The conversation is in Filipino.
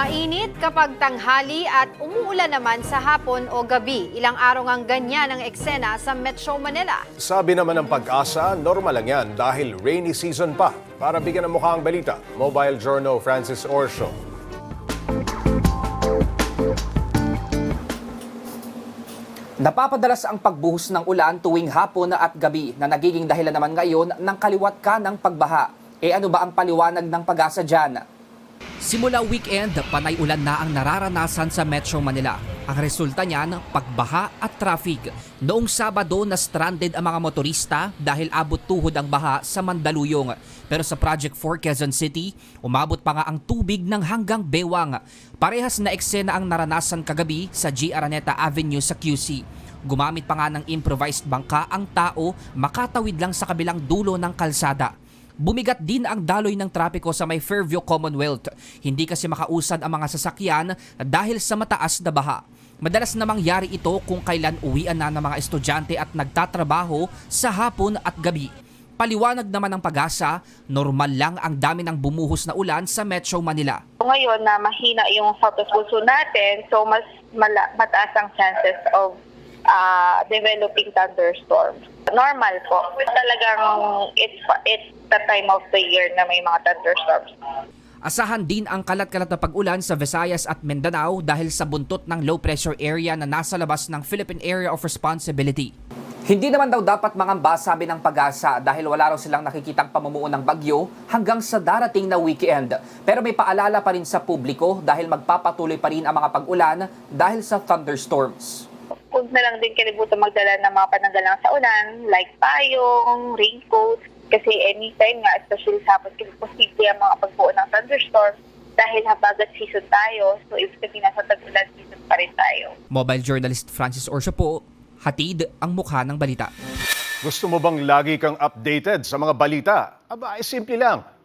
Mainit kapag tanghali at umuulan naman sa hapon o gabi. Ilang araw ang ganyan ang eksena sa Metro Manila. Sabi naman ng pag-asa, normal lang yan dahil rainy season pa. Para bigyan ng mukha ang balita, Mobile Journal Francis Orsho. Napapadalas ang pagbuhos ng ulan tuwing hapon at gabi na nagiging dahilan naman ngayon ng kaliwat ka ng pagbaha. E ano ba ang paliwanag ng pag-asa dyan? Simula weekend, panay ulan na ang nararanasan sa Metro Manila. Ang resulta niyan, pagbaha at traffic. Noong Sabado na stranded ang mga motorista dahil abot tuhod ang baha sa Mandaluyong. Pero sa Project 4 Quezon City, umabot pa nga ang tubig ng hanggang bewang. Parehas na eksena ang naranasan kagabi sa G. Araneta Avenue sa QC. Gumamit pa nga ng improvised bangka ang tao makatawid lang sa kabilang dulo ng kalsada. Bumigat din ang daloy ng trapiko sa may Fairview Commonwealth. Hindi kasi makausad ang mga sasakyan dahil sa mataas na baha. Madalas na mangyari ito kung kailan uwian na ng mga estudyante at nagtatrabaho sa hapon at gabi. Paliwanag naman ng pag-asa, normal lang ang dami ng bumuhos na ulan sa Metro Manila. ngayon na mahina yung photos puso natin, so mas mala- mataas ang chances of ah, developing thunderstorms. Normal po. Talagang it's, it's the time of the year na may mga thunderstorms. Asahan din ang kalat-kalat na pag-ulan sa Visayas at Mindanao dahil sa buntot ng low pressure area na nasa labas ng Philippine Area of Responsibility. Hindi naman daw dapat mangamba sabi ng pag-asa dahil wala raw silang nakikitang pamumuo ng bagyo hanggang sa darating na weekend. Pero may paalala pa rin sa publiko dahil magpapatuloy pa rin ang mga pag-ulan dahil sa thunderstorms. Huwag na lang din kalibutan magdala ng mga pananggalang sa ulan, like payong, raincoats, kasi anytime nga, especially sa hapon, kasi posible ang mga pagbuo ng thunderstorm dahil habagat season tayo, so ibig sabihin nasa tag-ulan season pa rin tayo. Mobile journalist Francis Orsio po, hatid ang mukha ng balita. Gusto mo bang lagi kang updated sa mga balita? Aba, ay simple lang.